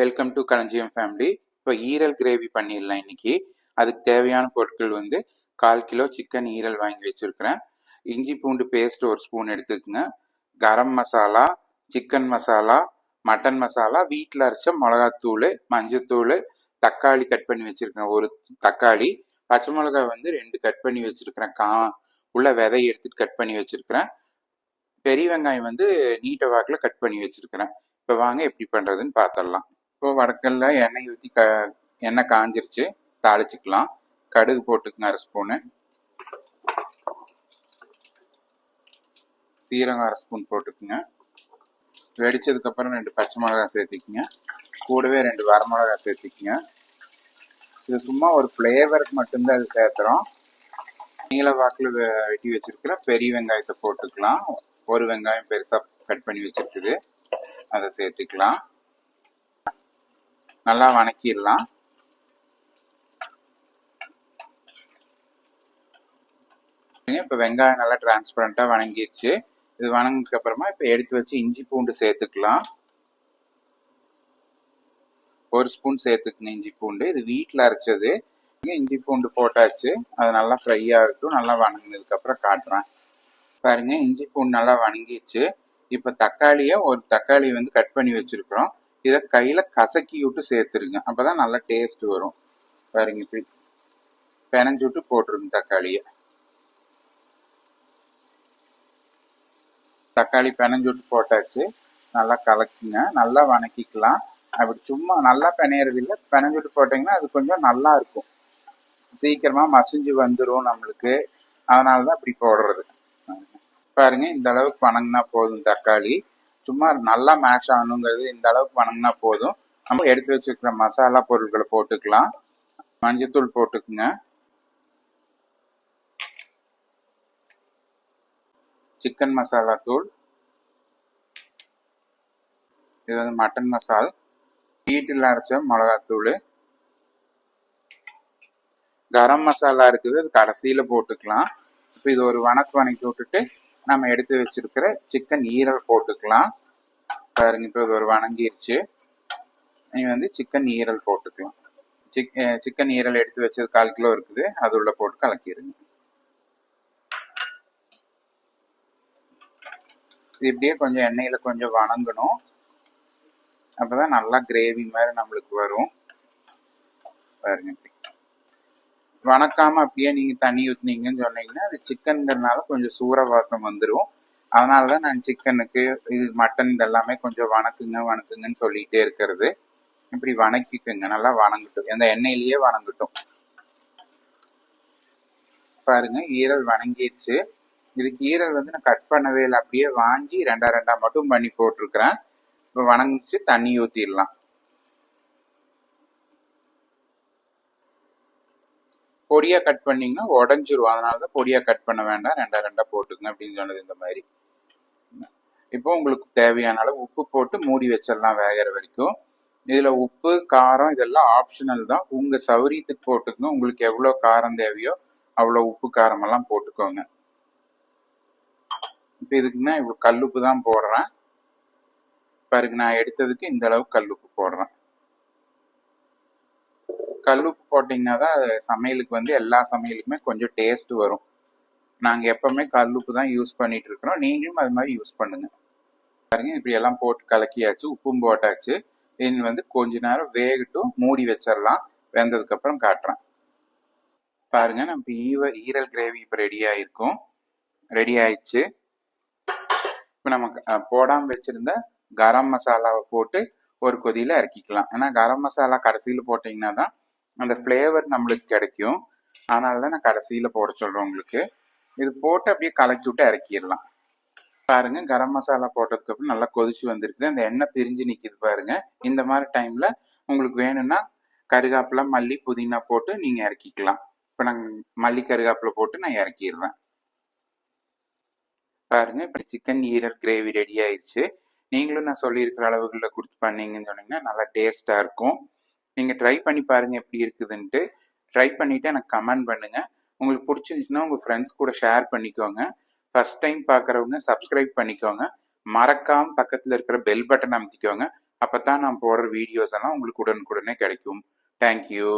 Welcome to களஞ்சியம் family இப்போ ஈரல் கிரேவி பண்ணிடலாம் இன்னைக்கு. அதுக்கு தேவையான பொருட்கள் வந்து கால் கிலோ சிக்கன் ஈரல் வாங்கி வச்சுருக்கிறேன். இஞ்சி பூண்டு பேஸ்ட் ஒரு ஸ்பூன் எடுத்துக்கோங்க. கரம் மசாலா சிக்கன் மசாலா மட்டன் மசாலா வீட்டில் அரைச்ச மிளகாத்தூள் மஞ்சத்தூள் தக்காளி கட் பண்ணி வச்சுருக்கேன் ஒரு தக்காளி பச்சை மிளகாய் வந்து ரெண்டு கட் பண்ணி வச்சுருக்கிறேன். கா உள்ள விதை எடுத்துட்டு கட் பண்ணி வச்சுருக்கிறேன். பெரிய வெங்காயம் வந்து நீட்ட வாக்கில் கட் பண்ணி வச்சிருக்கிறேன். இப்போ வாங்க எப்படி பண்ணுறதுன்னு பார்த்துடலாம் இப்போ வடக்கல்ல எண்ணெய் ஊற்றி க எண்ணெய் காஞ்சிருச்சு தாளிச்சுக்கலாம். கடுகு போட்டுக்குங்க அரை ஸ்பூனு. சீரகம் அரை ஸ்பூன் போட்டுக்குங்க. வெடிச்சதுக்கப்புறம் ரெண்டு பச்சை மிளகாய் சேர்த்திக்குங்க. கூடவே ரெண்டு வரமிளகாய் சேர்த்திக்குங்க. இது சும்மா ஒரு ஃப்ளேவருக்கு மட்டும்தான் அது சேர்த்துறோம் நீல வாக்கில் வெட்டி வச்சுருக்கிற பெரிய வெங்காயத்தை போட்டுக்கலாம். ஒரு வெங்காயம் பெருசாக கட் பண்ணி வச்சிருக்குது. அதை சேர்த்துக்கலாம். நல்லா வணக்கிடலாம். இப்போ வெங்காயம் நல்லா டிரான்ஸ்பரண்ட்டாக வணங்கிடுச்சு இது வணங்கினதுக்கு அப்புறமா இப்போ எடுத்து வச்சு இஞ்சி பூண்டு சேர்த்துக்கலாம். ஒரு ஸ்பூன் சேர்த்துக்கணும் இஞ்சி பூண்டு. இது வீட்டில் அரைச்சது. இஞ்சி பூண்டு போட்டாச்சு. அது நல்லா ஃப்ரை ஆகட்டும் நல்லா வணங்கினதுக்கு அப்புறம் காட்டுறேன். பாருங்க இஞ்சி பூண்டு நல்லா வணங்கிடுச்சு இப்போ தக்காளியை ஒரு தக்காளி வந்து கட் பண்ணி வச்சிருக்கிறோம். இதை கையில் கசக்கி விட்டு சேர்த்துருங்க. அப்போ தான் நல்லா டேஸ்ட் வரும். பாருங்க இப்படி பெனஞ்சு விட்டு போட்டுருங்க தக்காளியை. தக்காளி பெனஞ்சு விட்டு போட்டாச்சு. நல்லா கலக்குங்க. நல்லா வணக்கிக்கலாம். அப்படி சும்மா நல்லா பெனையறது இல்லை பெனஞ்சு விட்டு போட்டிங்கன்னா அது கொஞ்சம் நல்லா இருக்கும். சீக்கிரமாக மசிஞ்சு வந்துடும் நம்மளுக்கு. அதனால தான் இப்படி போடுறது. பாருங்க. இந்த அளவுக்கு வணங்கினா போதும் தக்காளி. சும்மா நல்லா மேஷ் ஆகணுங்கிறது இந்த அளவுக்கு வணங்கினா போதும். நம்ம எடுத்து வச்சிருக்கிற மசாலா பொருட்களை போட்டுக்கலாம். மஞ்சத்தூள் போட்டுக்குங்க. சிக்கன் மசாலா தூள். இது வந்து மட்டன் மசால். வீட்டில் அரைச்ச மிளகாத்தூள். கரம் மசாலா இருக்குது அது கடைசியில் போட்டுக்கலாம். இப்போ இது ஒரு வணக்கு வணக்கி விட்டுட்டு நம்ம எடுத்து வச்சிருக்கிற சிக்கன் ஈரல் போட்டுக்கலாம். பாருங்க இப்போ இது ஒரு வணங்கிருச்சு. நீ வந்து சிக்கன் ஈரல் போட்டுக்கலாம். சிக் சிக்கன் ஈரல் எடுத்து வச்சது கால் கிலோ இருக்குது. அது உள்ள போட்டு கலக்கிடுங்க இது இப்படியே கொஞ்சம் எண்ணெயில் கொஞ்சம் வணங்கணும். அப்போ தான் நல்லா கிரேவி மாதிரி நம்மளுக்கு வரும். பாருங்க வணக்காம அப்படியே நீங்கள் தண்ணி ஊற்றுனீங்கன்னு சொன்னீங்கன்னா அது சிக்கன்கிறதுனால கொஞ்சம் சூற வாசம் வந்துடும் அதனால தான் நான் சிக்கனுக்கு இது மட்டன் இதெல்லாமே கொஞ்சம் வணக்குங்க வணக்குங்கன்னு சொல்லிகிட்டே இருக்கிறது. இப்படி வணக்கிக்குங்க நல்லா வணங்கட்டும். அந்த எண்ணெயிலேயே வணங்கட்டும். பாருங்க ஈரல் வணங்கிடுச்சு. இதுக்கு ஈரல் வந்து நான் கட் பண்ணவே இல்லை. அப்படியே வாங்கி ரெண்டா ரெண்டா மட்டும் பண்ணி போட்டிருக்கிறேன். இப்போ வணங்கிச்சு தண்ணி ஊற்றிடலாம் பொடியா கட் பண்ணிங்கன்னா உடஞ்சிரும். அதனால தான் பொடியாக கட் பண்ண வேண்டாம். ரெண்டா ரெண்டா போட்டுக்கங்க அப்படின்னு சொன்னது இந்த மாதிரி. இப்போ உங்களுக்கு தேவையான அளவு உப்பு போட்டு மூடி வச்சிடலாம் வேகிற வரைக்கும். இதில் உப்பு காரம் இதெல்லாம் ஆப்ஷனல் தான். உங்கள் சௌரியத்துக்கு போட்டுக்கோங்க. உங்களுக்கு எவ்வளோ காரம் தேவையோ அவ்வளோ உப்பு காரமெல்லாம் போட்டுக்கோங்க. இப்போ இதுக்குன்னா இவ்வளோ கல்லுப்பு தான் போடுறேன். பாருங்க நான் எடுத்ததுக்கு இந்த அளவு கல்லுப்பு போடுறேன். கல்லுப்பு போட்டிங்கன்னா தான் சமையலுக்கு வந்து எல்லா சமையலுக்குமே கொஞ்சம் டேஸ்ட் வரும். நாங்கள் எப்பவுமே கல்லுப்பு தான் யூஸ் பண்ணிட்டு இருக்கிறோம். நீங்களும் அது மாதிரி யூஸ் பண்ணுங்கள் பாருங்க இப்படி எல்லாம் போட்டு கலக்கியாச்சு உப்பும் போட்டாச்சு. இனி வந்து கொஞ்ச நேரம் வேகட்டும் மூடி வச்சிடலாம் வெந்ததுக்கு அப்புறம் காட்டுறேன். பாருங்க நம்ம ஈவ ஈரல் கிரேவி இப்போ ரெடி ஆயிருக்கும். ரெடி ஆயிடுச்சு. இப்போ நம்ம போடாமல் வச்சிருந்த கரம் மசாலாவை போட்டு ஒரு கொதியில் இறக்கிக்கலாம். ஏன்னா கரம் மசாலா கடைசியில் போட்டிங்கன்னா தான் அந்த ஃப்ளேவர் நம்மளுக்கு கிடைக்கும். அதனால தான் நான் கடைசியில் போட சொல்கிறேன் உங்களுக்கு. இது போட்டு அப்படியே கலக்கி விட்டு இறக்கிடலாம். பாருங்க கரம் மசாலா போட்டதுக்கு அப்புறம் நல்லா கொதிச்சு வந்திருக்குது. அந்த எண்ணெய் பிரிஞ்சு நிற்கிது பாருங்க. இந்த மாதிரி டைம்ல உங்களுக்கு வேணும்னா கருகாப்பில மல்லி புதினா போட்டு நீங்க இறக்கிக்கலாம். இப்போ நாங்கள் மல்லி கருகாப்பில போட்டு நான் இறக்கிடுறேன். பாருங்க இப்போ சிக்கன் ஈரல் கிரேவி ரெடி ஆயிடுச்சு. நீங்களும் நான் சொல்லியிருக்கிற அளவுகளில் கொடுத்து பண்ணீங்கன்னு சொன்னீங்கன்னா நல்லா டேஸ்ட்டாக இருக்கும். நீங்கள் ட்ரை பண்ணி பாருங்கள் எப்படி இருக்குதுன்ட்டு. ட்ரை பண்ணிவிட்டு எனக்கு கமெண்ட் பண்ணுங்கள் உங்களுக்கு பிடிச்சிருந்துச்சுன்னா உங்கள் ஃப்ரெண்ட்ஸ் கூட ஷேர் பண்ணிக்கோங்க. ஃபர்ஸ்ட் டைம் பார்க்குறவங்க சப்ஸ்கிரைப் பண்ணிக்கோங்க. மறக்காம பக்கத்தில் இருக்கிற பெல் பட்டன் அமைத்திக்கோங்க. அப்போ தான் நான் போடுற வீடியோஸ் எல்லாம் உங்களுக்கு உடனுக்குடனே கிடைக்கும். தேங்க்யூ